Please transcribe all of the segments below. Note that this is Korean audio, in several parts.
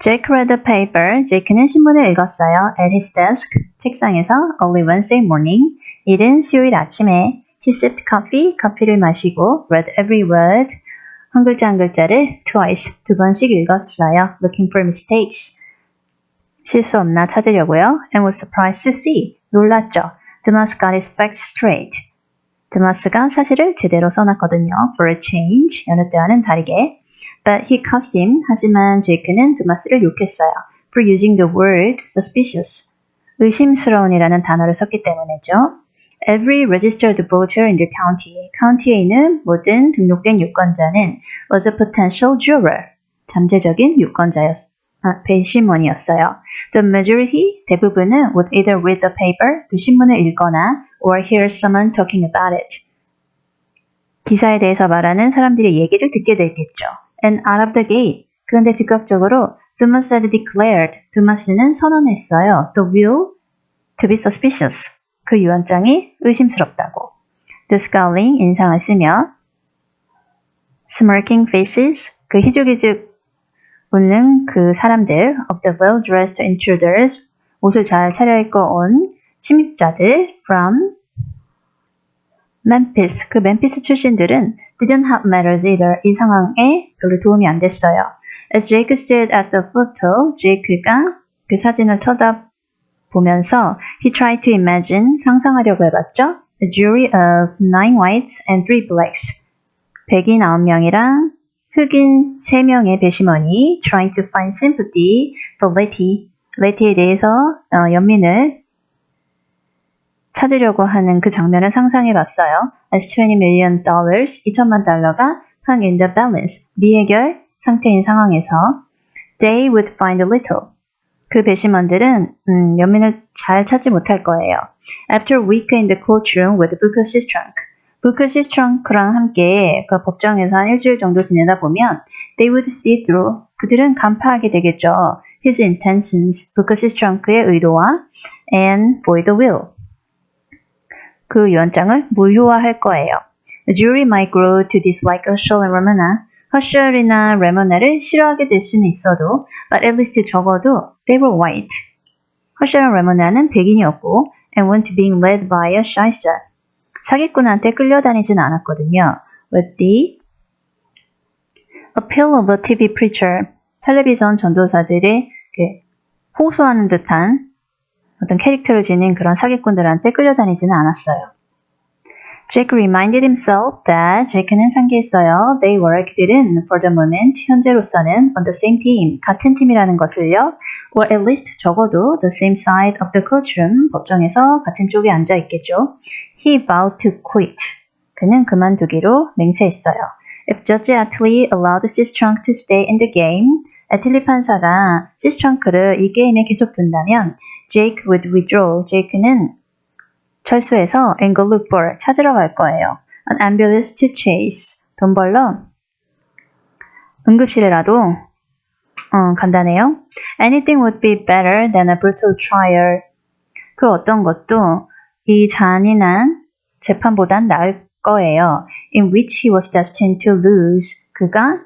Jake read the paper. 제이크는 신문을 읽었어요. At his desk. 책상에서 early Wednesday morning. 이른 수요일 아침에 he sipped coffee. 커피를 마시고 read every word. 한 글자 한 글자를 twice. 두 번씩 읽었어요. Looking for mistakes. 실수 없나 찾으려고요. And was surprised to see. 놀랐죠. Dumas got his facts straight. 드마스가 사실을 제대로 써놨거든요. For a change. 여느 때와는 다르게. But he cussed him. 하지만 제이크는 드마스를 욕했어요. For using the word suspicious. 의심스러운이라는 단어를 썼기 때문이죠. Every registered voter in the county. 카운티에 있는 모든 등록된 유권자는 was a potential juror. 잠재적인 유권자였, 아, 배심원이었어요. The majority, 대부분은 would either read the paper, 그 신문을 읽거나 or hear someone talking about it. 기사에 대해서 말하는 사람들의 얘기를 듣게 되겠죠. And out of the gate. 그런데 즉각적으로 Dumas had declared, 두마스는 선언했어요. The will to be suspicious. 그 유언장이 의심스럽다고. The scowling, 인상을 쓰며 smirking faces, 그 희죽희죽 웃는 그 사람들 of the well-dressed intruders, 옷을 잘 차려입고 온 침입자들 from Memphis, 그 멤피스 출신들은 didn't have matters either. 이 상황에 별로 도움이 안 됐어요. As Jake stood at the photo, 제이크가 그 사진을 쳐다보면서 he tried to imagine, 상상하려고 해봤죠. A jury of nine whites and three blacks. 백인 9명이랑 흑인 3명의 배심원이 trying to find sympathy for Letty. 레티에 대해서 어, 연민을 찾으려고 하는 그 장면을 상상해 봤어요. As 20 million dollars, 2천만 달러가 hung in the balance, 미해결 상태인 상황에서 they would find a little. 그 배심원들은 음, 연민을 잘 찾지 못할 거예요. After week in the courtroom with Booker Sistrunk. Booker Sistrunk랑 함께 그 법정에서 한 일주일 정도 지내다 보면 they would see through. 그들은 간파하게 되겠죠. His intentions, Booker Sistrunk의 의도와 and the will. 그 유언장을 무효화할 거예요. The jury might grow to dislike Herschel and Ramona. 허셜이나 레모나를 싫어하게 될 수는 있어도, but at least 적어도 they were white. 허셜과 레모나는 백인이었고, and weren't being led by a shyster. 사기꾼한테 끌려다니진 않았거든요. With the appeal of a TV preacher. 텔레비전 전도사들의 그 호소하는 듯한 어떤 캐릭터를 지닌 그런 사기꾼들한테 끌려다니지는 않았어요. Jake reminded himself that Jake는 상기했어요. They were 그들은 for the moment 현재로서는 on the same team 같은 팀이라는 것을요. or at least 적어도 the same side of the courtroom 법정에서 같은 쪽에 앉아 있겠죠. He vowed to quit. 그는 그만두기로 맹세했어요. If Judge Attlee allowed Sistrunk to stay in the game, 애틀리 판사가 시스트렁크를 이 게임에 계속 둔다면 Jake would withdraw. 제이크는 철수해서 and go look for 찾으러 갈 거예요. An ambulance to chase. 돈 벌러 응급실에라도 어, 간다네요. Anything would be better than a brutal trial. 그 어떤 것도 이 잔인한 재판보단 나을 거예요. In which he was destined to lose. 그가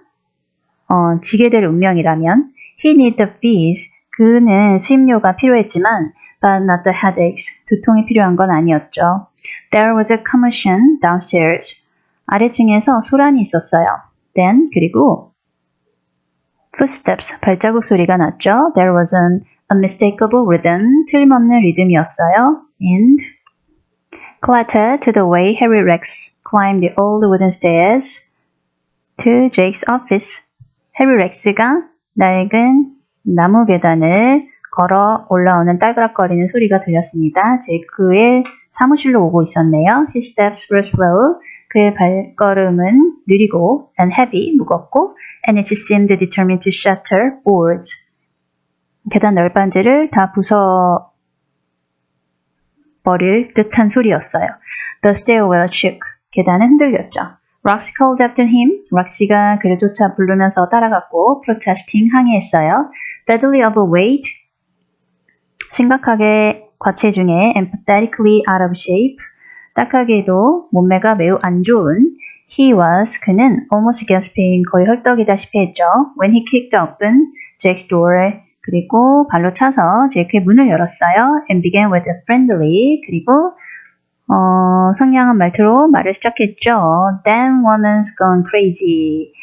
어, 지게 될 운명이라면 he need the fees. 그는 수임료가 필요했지만 but not the headaches. 두통이 필요한 건 아니었죠. There was a commotion downstairs. 아래층에서 소란이 있었어요. Then 그리고 footsteps 발자국 소리가 났죠. There was an unmistakable rhythm 틀림없는 리듬이었어요. And clatter to the way Harry Rex climbed the old wooden stairs to Jake's office. 해리 렉스가 낡은 나무 계단을 걸어 올라오는 딸그락거리는 소리가 들렸습니다. 제이크의 사무실로 오고 있었네요. His steps were slow. 그의 발걸음은 느리고 and heavy, 무겁고 and it seemed determined to shatter boards. 계단 널빤지를 다 부숴 버릴 듯한 소리였어요. The stairwell shook. 계단은 흔들렸죠. Roxy called after him. 락시가 그를 쫓아 부르면서 따라갔고 protesting 항의했어요. Badly overweight. 심각하게 과체중에 empathetically out of shape. 딱하게도 몸매가 매우 안 좋은 He was 그는 almost gasping 거의 헐떡이다시피 했죠. When he kicked open Jake's door. 그리고 발로 차서 제이크의 문을 열었어요. And began with a friendly. 그리고 어, 상냥한 말투로 말을 시작했죠. That woman's gone crazy.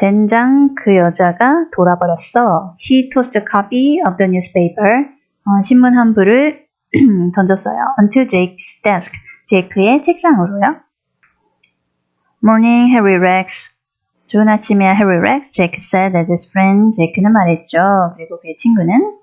젠장 그 여자가 돌아버렸어. He tossed a copy of the newspaper. 어, 신문 한 부를 던졌어요. Onto Jake's desk. 제이크의 책상으로요. Morning, Harry Rex. 좋은 아침이야, Harry Rex. Jake said as his friend. 제이크는 말했죠. 그리고 그의 친구는